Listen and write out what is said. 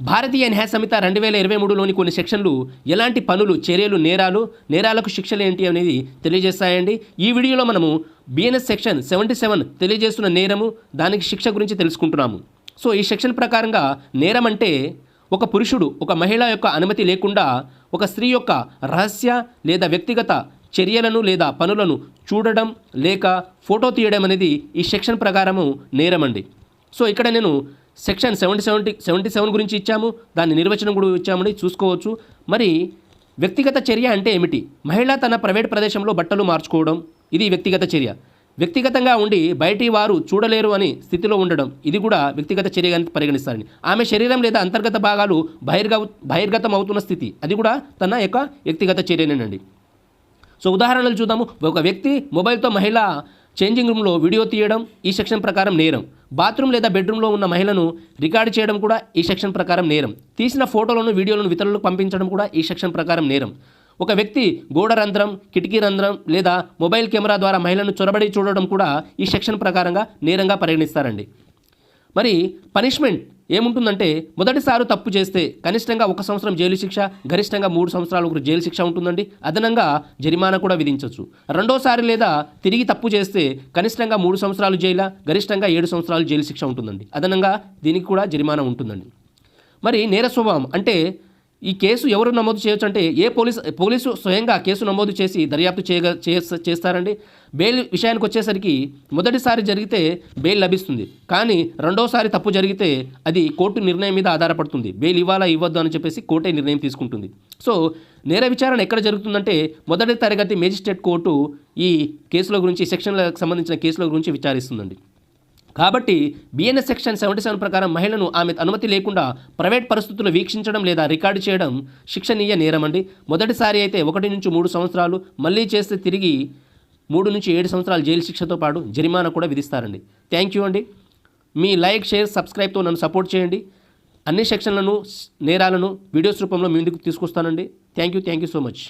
భారతీయ న్యాయ సంహిత రెండు వేల ఇరవై మూడులోని కొన్ని సెక్షన్లు ఎలాంటి పనులు చర్యలు నేరాలు నేరాలకు శిక్షలు ఏంటి అనేది తెలియజేస్తాయండి. ఈ వీడియోలో మనము బిఎన్ఎస్ సెక్షన్ సెవెంటీ సెవెన్ తెలియజేస్తున్న నేరము దానికి శిక్ష గురించి తెలుసుకుంటున్నాము. సో ఈ సెక్షన్ ప్రకారంగా నేరం అంటే ఒక పురుషుడు ఒక మహిళ యొక్క అనుమతి లేకుండా ఒక స్త్రీ యొక్క రహస్య లేదా వ్యక్తిగత చర్యలను లేదా పనులను చూడడం లేక ఫోటో తీయడం అనేది ఈ సెక్షన్ ప్రకారము నేరం అండి సో ఇక్కడ నేను section seventy seventy seventy seven గురించి ఇచ్చాము దాని నిర్వచనం కూడా ఇచ్చామని చూసుకోవచ్చు. మరి వ్యక్తిగత చర్య అంటే ఏమిటి? మహిళ తన ప్రైవేట్ ప్రదేశంలో బట్టలు మార్చుకోవడం ఇది వ్యక్తిగత చర్య. వ్యక్తిగతంగా ఉండి బయటి వారు చూడలేరు అని స్థితిలో ఉండడం ఇది కూడా వ్యక్తిగత చర్యగా పరిగణిస్తారని. ఆమె శరీరం లేదా అంతర్గత భాగాలు బహిర్గ బహిర్గతం అవుతున్న స్థితి అది కూడా తన యొక్క వ్యక్తిగత చర్యనేనండి. సో ఉదాహరణలు చూద్దాము. ఒక వ్యక్తి మొబైల్తో మహిళ చేంజింగ్ రూమ్లో వీడియో తీయడం ఈ సెక్షన్ ప్రకారం నేరం. బాత్రూమ్ లేదా బెడ్రూమ్లో ఉన్న మహిళను రికార్డు చేయడం కూడా ఈ సెక్షన్ ప్రకారం నేరం. తీసిన ఫోటోలను వీడియోలను ఇతరులకు పంపించడం కూడా ఈ సెక్షన్ ప్రకారం నేరం. ఒక వ్యక్తి గోడ రంధ్రం కిటికీ రంధ్రం లేదా మొబైల్ కెమెరా ద్వారా మహిళను చొరబడి చూడడం కూడా ఈ సెక్షన్ ప్రకారంగా నేరంగా పరిగణిస్తారండి. మరి పనిష్మెంట్ ఏముంటుందంటే మొదటిసారి తప్పు చేస్తే కనిష్టంగా ఒక సంవత్సరం జైలు శిక్ష గరిష్టంగా మూడు సంవత్సరాలు ఒకరు జైలు శిక్ష ఉంటుందండి. అదనంగా జరిమానా కూడా విధించవచ్చు రెండోసారి లేదా తిరిగి తప్పు చేస్తే కనిష్టంగా మూడు సంవత్సరాలు జైలు గరిష్టంగా ఏడు సంవత్సరాలు జైలు శిక్ష ఉంటుందండి. అదనంగా దీనికి కూడా జరిమానా ఉంటుందండి. మరి నేర స్వభావం అంటే ఈ కేసు ఎవరు నమోదు చేయొచ్చు అంటే ఏ పోలీస్ పోలీసు స్వయంగా కేసు నమోదు చేసి దర్యాప్తు చేయగ చేస్తారండి. బెయిల్ విషయానికి వచ్చేసరికి మొదటిసారి జరిగితే బెయిల్ లభిస్తుంది. కానీ రెండోసారి తప్పు జరిగితే అది కోర్టు నిర్ణయం మీద ఆధారపడుతుంది. బెయిల్ ఇవ్వాలా ఇవ్వద్దు అని చెప్పేసి కోర్టే నిర్ణయం తీసుకుంటుంది. సో నేర విచారణ ఎక్కడ జరుగుతుందంటే మొదటి తరగతి మేజిస్ట్రేట్ కోర్టు ఈ కేసుల గురించి సెక్షన్లకు సంబంధించిన కేసుల గురించి విచారిస్తుందండి. కాబట్టి బిఎన్ఎస్ సెక్షన్ సెవెంటీ సెవెన్ ప్రకారం మహిళను ఆమె అనుమతి లేకుండా ప్రైవేట్ పరిస్థితులు వీక్షించడం లేదా రికార్డు చేయడం శిక్షణీయ నేరం అండి. మొదటిసారి అయితే ఒకటి నుంచి మూడు సంవత్సరాలు మళ్ళీ చేస్తే తిరిగి మూడు నుంచి ఏడు సంవత్సరాలు జైలు శిక్షతో పాటు జరిమానా కూడా విధిస్తారండి. థ్యాంక్ యూ అండి. మీ లైక్ షేర్ సబ్స్క్రైబ్తో నన్ను సపోర్ట్ చేయండి. అన్ని సెక్షన్లను నేరాలను వీడియోస్ రూపంలో మీ ముందుకు తీసుకొస్తానండి. Thank you thank you so much.